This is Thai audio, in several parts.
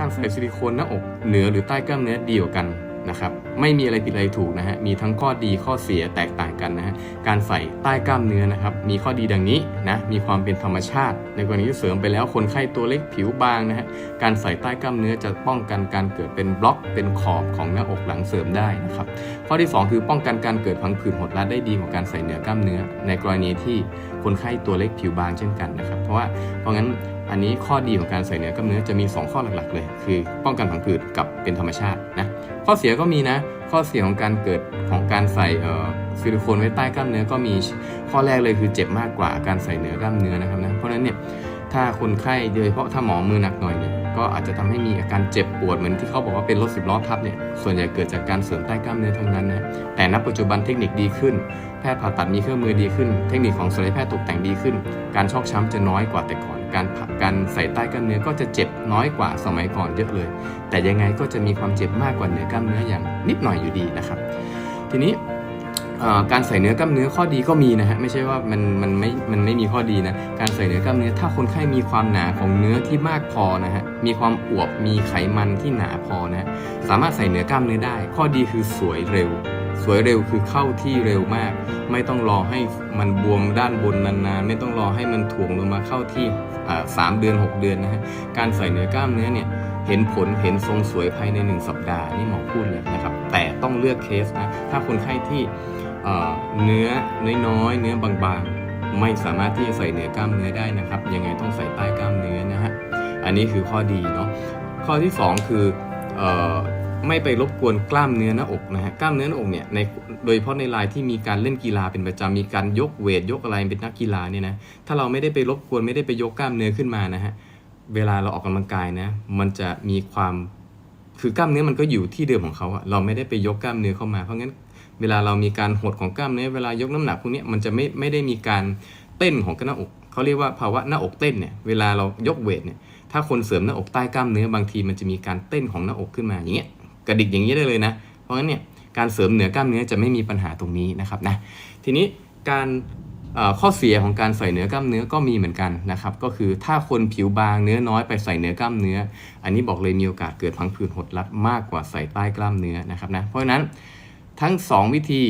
การใส่ซิลิโคนหน้าอกเหนือหรือใต้กล้ามเนื้อดีกว่ากัน นะครับไม่มีอะไรผิดอะไรถูกนะฮะมีทั้งข้อดีข้อเสียแตกต่างกันนะฮะการใส่ใต้กล้ามเนื้อนะครับมีข้อดีดังนี้นะมีความเป็นธรรมชาติ ในกรณีที่เสริมไปแล้วคนไข้ตัวเล็กผิวบางนะฮะการใส่ใต้กล้ามเนื้อจะป้องกันการเกิดเป็นบล็อกเป็นขอบของหน้าอกหลังเสริมได้นะครับข้อที่สองคือป้องกันการเกิดพังผืดหดรัดได้ดีกว่าการใส่เหนือกล้ามเนื้อ ในกรณีที่คนไข้ตัวเล็กผิวบางเช่นกันนะครับเพราะว่าเพราะงั้นอันนี้ข้อดีของการใส่เนื้อกล้ามเนื้อจะมี 2 ข้อหลักๆ เลย คือป้องกันผังผืดกับเป็นธรรมชาตินะ ข้อเสียก็มีนะ ข้อเสียของการเกิดของการใส่เอ่อซิลิโคนไว้ใต้กล้ามเนื้อก็มีข้อแรกเลยคือเจ็บมากกว่าการใส่เนื้อกล้ามเนื้อนะครับนะเพราะนั้นเนี่ยถ้าคนไข้โดยเฉพาะถ้าหมอมือหนักหน่อยเนี่ยก็อาจจะทำให้มีอาการเจ็บปวดเหมือนที่เขาบอกว่าเป็นรถสิบล้อทับเนี่ยส่วนใหญ่เกิดจากการเสริมใต้กล้ามเนื้อทั้งนั้นนะแต่ณปัจจุบันเทคนิคดีขึ้น แพทย์ผ่าตัดมีเครื่องมือดีขึ้น เทคนิคของศัลยแพทย์ตกแต่งดีขึ้น การชอกช้ำจะน้อยกว่าแต่ก่อน การผ่าการใส่ใต้กล้ามเนื้อก็จะเจ็บน้อยกว่าสมัยก่อนเยอะเลย แต่ยังไงก็จะมีความเจ็บมากกว่าเหนือกล้ามเนื้ออย่างนิดหน่อยอยู่ดีนะครับ ทีนี้การใส่เนื้อกล้ามเนื้อข้อดีก็มีนะฮะไม่ใช่ว่ามันมันไม่มันไม่มีข้อดีนะการใส่เนื้อกล้ามเนื้อถ้าคนไข้มีความหนาของเนื้อที่มากพอนะฮะมีความอวบมีไขมันที่หนาพอนะะสามารถใส่เนื้อกล้ามเนื้อได้ ข้อดีคือสวยเร็ว สวยเร็วคือเข้าที่เร็วมาก ไม่ต้องรอให้มันบวมด้านบนนานๆ ไม่ต้องรอให้มันถ่วงลงมาเข้าที่อ่าสามเดือน 6 เดือนนะฮะการใส่เนื้อกล้ามเนื้อเนี่ยเห็นผลเห็นทรงสวยภายใน 1 สัปดาห์นี่หมอพูดเลยนะครับ แต่ต้องเลือกเคสนะถ้าคนไข้ที่เอ่อเนื้อน้อยๆเนื้อบางๆ ไม่สามารถที่จะใส่เนื้อกล้ามเนื้อได้นะครับ ยังไงต้องใส่ใต้กล้ามเนื้อนะฮะอันนี้คือข้อดีเนาะข้อที่สองคือเอ่อ ไม่ไปรบกวนกล้ามเนื้อหน้าอกนะฮะกล้ามเนื้อหน้าอกเนี่ยในโดยเฉพาะในรายที่มีการเล่นกีฬาเป็นประจำมีการยกเวทยกอะไรเป็นนักกีฬาเนี่ยนะถ้าเราไม่ได้ไปรบกวนไม่ได้ไปยกกล้ามเนื้อขึ้นมานะฮะเวลาเราออกกำลังกายนะมันจะมีความคือกล้ามเนื้อมันก็อยู่ที่เดิมของเขาอะเราไม่ได้ไปยกกล้ามเนื้อเข้ามา เพราะงั้นเวลาเรามีการหดของกล้ามเนื้อเวลายกน้ำหนักพวกนี้มันจะไม่ไม่ได้มีการเต้นของหน้าอกเขาเรียกว่าภาวะหน้าอกเต้นเนี่ยเวลาเรายกเวทเนี่ยถ้าคนเสริมหน้าอกใต้กล้ามเนื้อบางทีมันจะมีการเต้นของหน้าอกขึ้นมาอย่างเงี้ย กระดิกอย่างนี้ได้เลยนะ เพราะงั้นเนี่ยการเสริมเหนือกล้ามเนื้อจะไม่มีปัญหาตรงนี้นะครับนะทีนี้การข้อเสียของการใส่เหนือกล้ามเนื้อก็มีเหมือนกันนะครับ ก็คือถ้าคนผิวบางเนื้อน้อยไปใส่เหนือกล้ามเนื้อ อันนี้บอกเลยมีโอกาสเกิดพังผืดหดรัดมากกว่าใส่ใต้กล้ามเนื้อนะครับนะเพราะฉะนั้นทั้ง 2 วิธี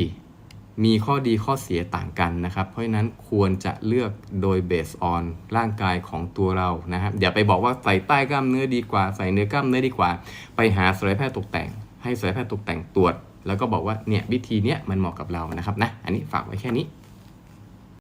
มีข้อดีข้อเสียต่างกันนะครับ เพราะฉะนั้นควรจะเลือกโดยเบสออนร่างกายของตัวเรานะครับอย่าไปบอกว่าใส่ใต้กล้ามเนื้อดีกว่า ใส่เนื้อกล้ามเนื้อดีกว่า ไปหาศัลยแพทย์ตกแต่ง ให้ศัลยแพทย์ตกแต่งตรวจ แล้วก็บอกว่าเนี่ยวิธีเนี้ยมันเหมาะกับเรานะครับนะอันนี้ฝากไว้แค่นี้